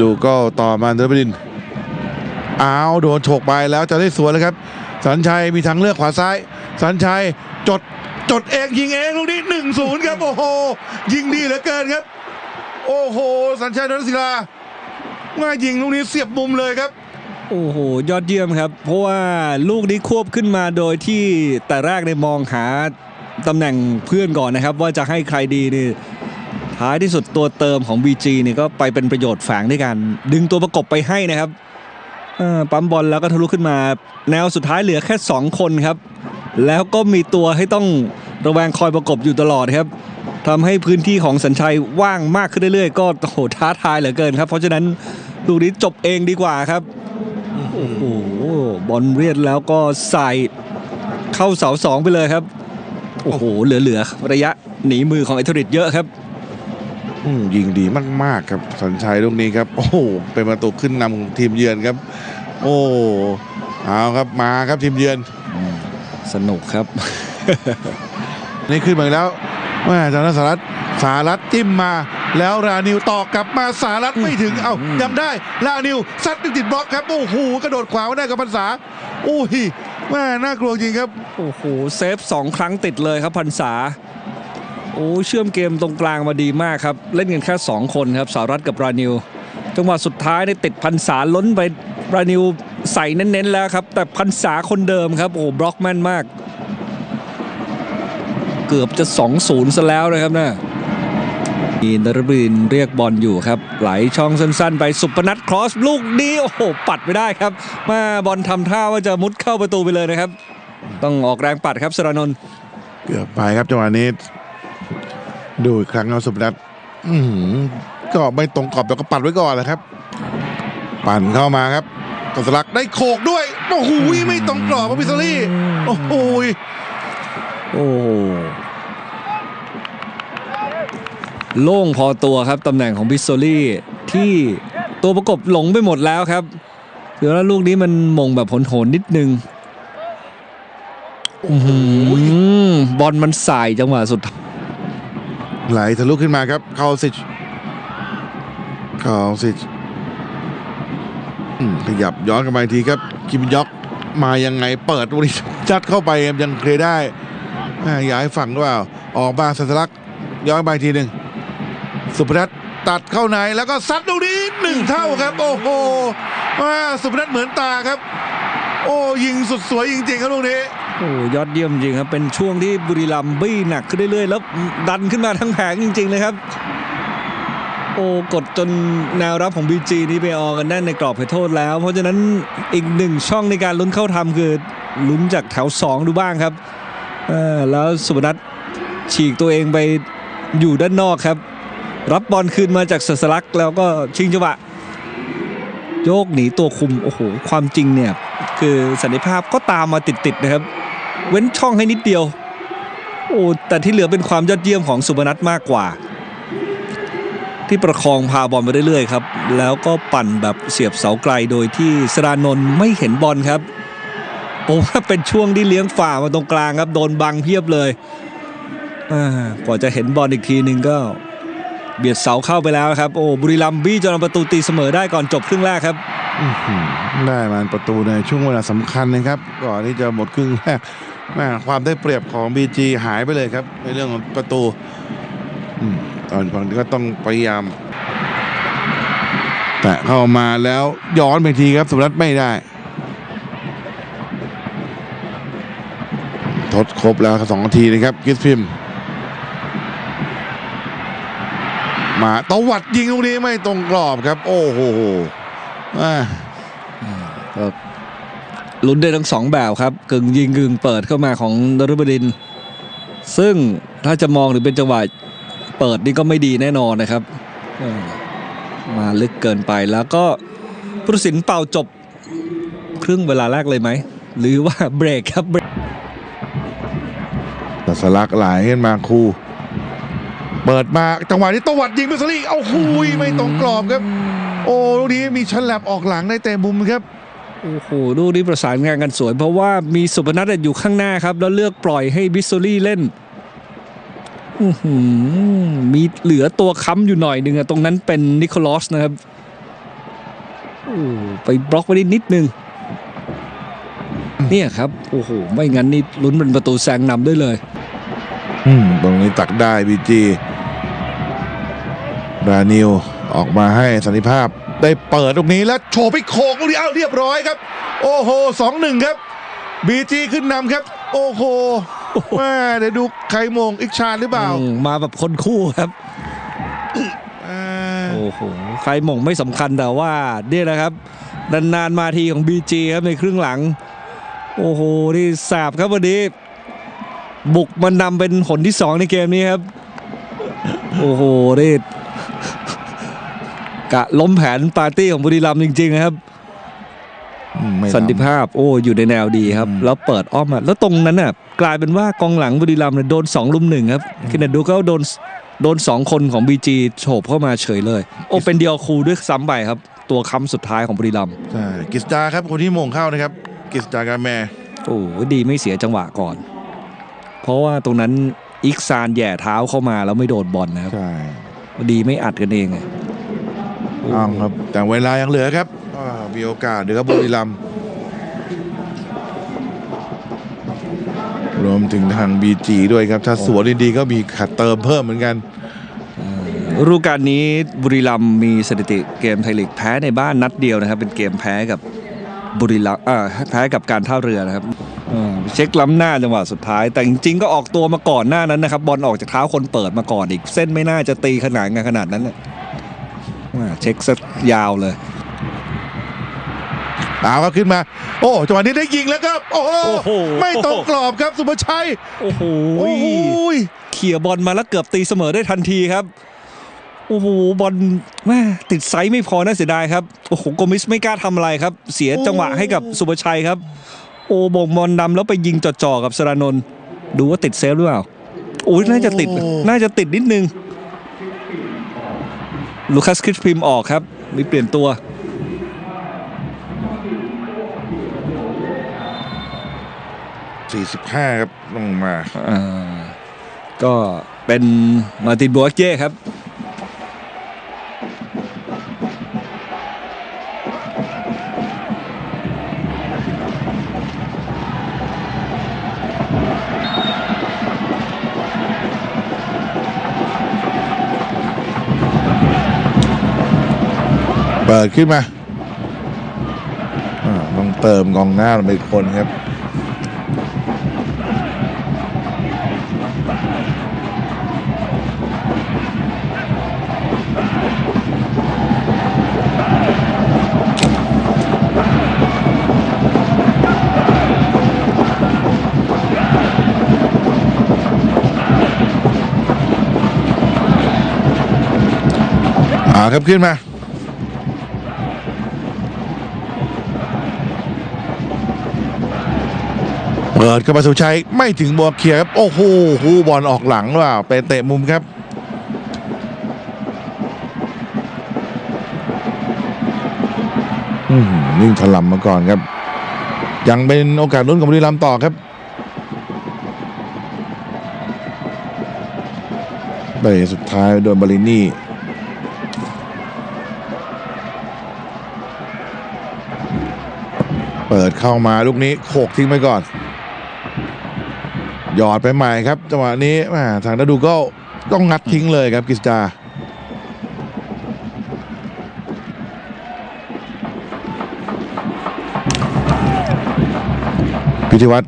ดูก็ต่อมาเดบดิน อ้าวโดนโฉกไปแล้วจะได้สวนแล้วครับ สัญชัยมีทางเลือกขวาซ้าย สัญชัยจดจดเองยิงเองลูกนี้หนึ่งศูนย์ครับโอ้โห ยิงดีเหลือเกินครับ โอ้โห สัญชัยนนทศิลาง่ายยิงลูกนี้เสียบมุมเลยครับโอ้โห ยอดเยี่ยมครับ เพราะว่าลูกนี้ควบขึ้นมาโดยที่แต่แรกในมองหาตำแหน่งเพื่อนก่อนนะครับ ว่าจะให้ใครดีนี่ ท้ายที่สุดตัวเติมของ BG นี่ยก็ไปเป็นประโยชน์แฝงด้วยกัน ดึงตัวประกบไปให้นะครับปั๊มบอลแล้วก็ทะลุขึ้นมา แนวสุดท้ายเหลือแค่ 2 คนครับ แล้วก็มีตัวให้ต้องระแวงคอยประกบอยู่ตลอดครับทำให้พื้นที่ของสัญชัยว่างมากขึ้นเรื่อยๆ ก็โหท้าทายเหลือเกินครับ เพราะฉะนั้นลูกนี้จบเองดีกว่าครับโอ้โหบอลเรียดแล้วก็ใส่เข้าเสาสองไปเลยครับ โอ้โห เหลือๆ ระยะหนีมือของไอทริดเยอะครับ ยิงดีมากๆครับสัญชัยลูกนี้ครับ โอ้โหเป็นประตูขึ้นนำของทีมเยือนครับ โอ้เอาครับมาครับทีมเยือนสนุกครับ นี่ขึ้นมาอีกแล้วแม่จากนั้นสารัตสารัตจิ้มมาแล้วรานิวต่อกลับมาสารัตไม่ถึงเอ้ายังได้รานิวซัดไปติดบล็อกครับโอ้โหกระโดดขวาไม่ได้กับพันษาโอ้ยแม่น่ากลัวจริงครับโอ้โหเซฟสองครั้งติดเลยครับพันษา โอ้เชื่อมเกมตรงกลางมาดีมากครับ เล่นกันแค่ 2 คนครับสารัตกับรานิวจังหวะสุดท้ายเนี่ยติดพันษาล้นไปรานิวใส่เน้นๆแล้วครับ แต่พันษาคนเดิมครับโอ้บล็อกแม่นมาก เกือบจะ 2-0ซะแล้วนะครับนะมีนรบินเรียกบอลอยู่ครับ ไหลช่องสั้นๆ ไปสุพนัทครอสลูกนี้โอ้โหปัดไม่ได้ครับ มาบอลทำท่าว่าจะมุดเข้าประตูไปเลยนะครับ ต้องออกแรงปัดครับสรานนท์เกือบไปครับจังหวะนี้ ดูอีกครั้งเอาสุพนัทอื้อหือก็ไม่ตรงกรอบแต่ก็ปัดไว้ก่อนแหละครับ ปั่นเข้ามาครับกสลักได้โขกด้วยโอ้โหไม่ตรงกรอบครับพิซซารี่โอ้โหโอ้โหโล่งพอตัวครับตำแหน่งของบิสโซลี่ที่ตัวประกบหลงไปหมดแล้วครับเดี๋ยวแล้วลูกนี้มันมงแบบผลโหนๆนิดนึงอื้อหือบอลมันสายจังหวะสุดท้าย ไหลทะลุขึ้นมาครับคาสิชคาสิชอืมขยับย้อนกลับมาอีกทีครับคิมยอกมายังไงเปิดวันนี้จัดเข้าไปยังเคลียร์ได้แม่อยากให้ฝั่งหรือเปล่าออกมาสัสลักย้อนไปอีกทีหนึ่งสุพนัทตัดเข้าในแล้วก็ซัดลูกนี้หนึ่งเท่าครับ โอ้โหว่าสุพนัทเหมือนตาครับ โอ้ยิงสุดสวยจริงๆครับลูกนี้ โอ้ยอดเยี่ยมจริงครับ เป็นช่วงที่บุรีรัมย์บี้หนักขึ้นเรื่อยๆ แล้วดันขึ้นมาทั้งแผงจริง ๆ เลยครับ โอ้กดจนแนวรับของ BG นี่ไปออกันแน่นในกรอบให้โทษแล้ว เพราะฉะนั้นอีกหนึ่งช่องในการลุ้นเข้าทำคือลุ้นจากแถว 2 ดูบ้างครับแล้วสุพนัทฉีกตัวเองไปอยู่ด้านนอกครับ รับบอลคืนมาจากสสลักแล้วก็ชิงจังหวะโยกหนีตัวคุมโอ้โหความจริงเนี่ย คือสันนิภาพก็ตามมาติดๆนะครับ เว้นช่องให้นิดเดียว โอ้แต่ที่เหลือเป็นความยอดเยี่ยมของสุพนัทมากกว่า ที่ประคองพาบอลไปเรื่อยๆครับ แล้วก็ปั่นแบบเสียบเสาไกลโดยที่สรานนท์ไม่เห็นบอลครับผมว่าเป็นช่วงที่เลี้ยงฝ่ามาตรงกลางครับ โดนบังเพียบเลยกว่าจะเห็นบอลอีกทีหนึ่งก็ เบียดเสาเข้าไปแล้วครับโอ้บุรีรัมบี้จนประตูตีเสมอได้ก่อนจบครึ่งแรกครับได้มันประตูในช่วงเวลาสำคัญนะครับ ก่อนที่จะหมดครึ่งแรกแม่ความได้เปรียบของ BG หายไปเลยครับ ในเรื่องของประตูอตอนฝั่งนี้ก็ต้องพยายาม แต่เข้ามาแล้วย้อนไปทีครับสุรัตไม่ได้ ทดครบแล้วสองนาทีนะครับกิสพิมพ์ มาตวัดยิงลูกนี้ไม่ตรงกรอบครับ โอ้โหอ่าก็ลุ้นได้ทั้งสองแบบครับกึ่งยิงกึ่งเปิดเข้ามาของนรบดินทร์ซึ่งถ้าจะมองหรือเป็นจังหวะเปิดนี่ก็ไม่ดีแน่นอนนะครับเออมาลึกเกินไปแล้วก็ผู้ตัดสินเป่าจบครึ่งเวลาแรกเลยไหม หรือว่าเบรกครับเบรกตัสลักไหลขึ้นมาครู เปิดมาจังหวะนี้ตวัดยิงเบสลี่เอาคุยไม่ตรงกรอบครับ โอ้ลูกนี้มีชันแลบออกหลังได้เตะมุมครับโอ้โหลูกนี้ประสานงานกันสวย เพราะว่ามีสุพนัทอยู่ข้างหน้าครับ แล้วเลือกปล่อยให้บิสโซลี่เล่นมีเหลือตัวค้ำอยู่หน่อยหนึ่งอะตรงนั้นเป็นนิโคลัสนะครับโอ้ไปบล็อกไว้ได้นิดนึง เนี่ยครับ โอ้โห ไม่งั้นนี่ลุ้นเป็นประตูแซงนำได้เลย ตรงนี้ตักได้บีจีรานิวออกมาให้สันติภาพ ได้เปิดตรงนี้แล้วโฉบไปโขกลูกนี้อ้าวเรียบร้อยครับ โอ้โหสองหนึ่งครับบีจีขึ้นนำครับ โอ้โหแม่เดี๋ยวดูใครโมงอีกชาญหรือเปล่าอืมมาแบบคนคู่ครับอ่าโอ้โหใครหม่งไม่สำคัญแต่ว่าเนี่ยนะครับนานๆมาทีของ BG ครับในครึ่งหลัง โอ้โหนี่แสบครับวันนี้ บุกมันนำเป็นผลที่สองในเกมนี้ครับ โอ้โหนี่กะล้มแผนปาร์ตี้ของบุรีรัมย์จริง ๆ นะครับ อืมไม่สันติล้ำ ภาพโอ้อยู่ในแนวดีครับ อืม แล้วเปิดอ้อมมาแล้วตรงนั้นน่ะกลายเป็นว่ากองหลังบุรีรัมย์เนี่ยโดนสองลุมหนึ่งครับคินาดูก็โดนโดนสองคนของ BG โฉบเข้ามาเฉยเลย โอ้เป็นเดียวคูด้วยซ้ำไปครับ ตัวค้ำสุดท้ายของบุรีรัมย์ใช่กิสตาครับคนที่โมงเข้านะครับกิสตาการแมโอ้ดีไม่เสียจังหวะก่อน เพราะว่าตรงนั้นอิกซานแหย่เท้าเข้ามาแล้วไม่โดนบอลนะครับ ใช่ดีไม่อัดกันเองไงโอ้อ้าวครับแต่เวลายังเหลือครับอ่ามีโอกาสเดี๋ยวครับบุรีรัมย์รวมถึงทางบีจีด้วยครับ ถ้าสวนดีๆก็มีขัดเติมเพิ่มเหมือนกัน ฤดูกาลนี้บุรีรัมย์มีสถิติเกมไทยลีกแพ้ในบ้านนัดเดียวนะครับ เป็นเกมแพ้กับบุรีรัมย์เอ่อแพ้กับการท่าเรือนะครับ เออเช็คล้ำหน้าจังหวะสุดท้าย แต่จริงๆก็ออกตัวมาก่อนหน้านั้นนะครับบอลออกจากเท้าคนเปิดมาก่อนอีก เส้นไม่น่าจะตีขนาดงานขนาดนั้นน่ะอ่าเช็คซะยาวเลยเอาครับขึ้นมา โอ้จังหวะนี้ได้ยิงแล้วครับ โอ้โหโอ้โหไม่ตรงกรอบครับสุภชัยโอ้โหโอ้โหเขี่ยบอลมาแล้วเกือบตีเสมอได้ทันทีครับโอ้โหบอลแม่ติดไซส์ไม่พอน่าเสียดายครับ โอ้โหโกมิสไม่กล้าทำอะไรครับ เสียจังหวะให้กับสุภชัยครับ โอ้บ่งบอลดำแล้วไปยิงจ่อๆกับสรานนท์ดูว่าติดเซฟหรือเปล่าโอ้ยน่าจะติดน่าจะติดนิดนึงลูคัสคริสพิมออกครับ มีเปลี่ยนตัว 45 ครับลงมาอ่าก็เป็นมาตินบัวเก้ครับ เปิดขึ้นมาต้องเติมกองหน้าลงไปอีกคนครับอ่าครับขึ้นมา เปิดเข้ามาสุชัยไม่ถึงบัวเขียครับ โอ้โหฮูบอลออกหลังหรือเปล่าเป็นเตะมุมครับอืมิ่งถล่มมาก่อนครับ ยังเป็นโอกาสลุ้นของบุรีรัมย์ต่อครับไปสุดท้ายโดนบาลินี่เปิดเข้ามาลูกนี้โขกทิ้งไปก่อน ยอดไปใหม่ครับจังหวะนี้ทางดาดูก็ต้องงัดทิ้งเลยครับกิสตาพิธีวัตร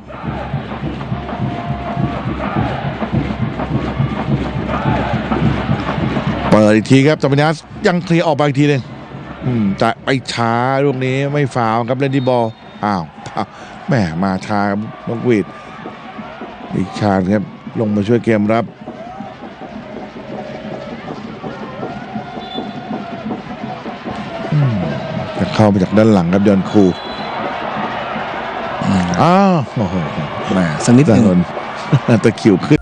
เปิดอีกทีครับจอมินัสยังเคลียร์ออกไปอีกทีหนึงแต่ไปช้าลูกนี้ไม่ฟาวครับเล่นดีบอลอ้าวแหมมาช้าครับนกหวีด อีกชาญครับ ลงมาช่วยเกมรับอืมจะเข้ามาจากด้านหลังครับยอนคูอ้าวโอ้โหแหมสักนิดถหนึงนนตะคริวขึ้น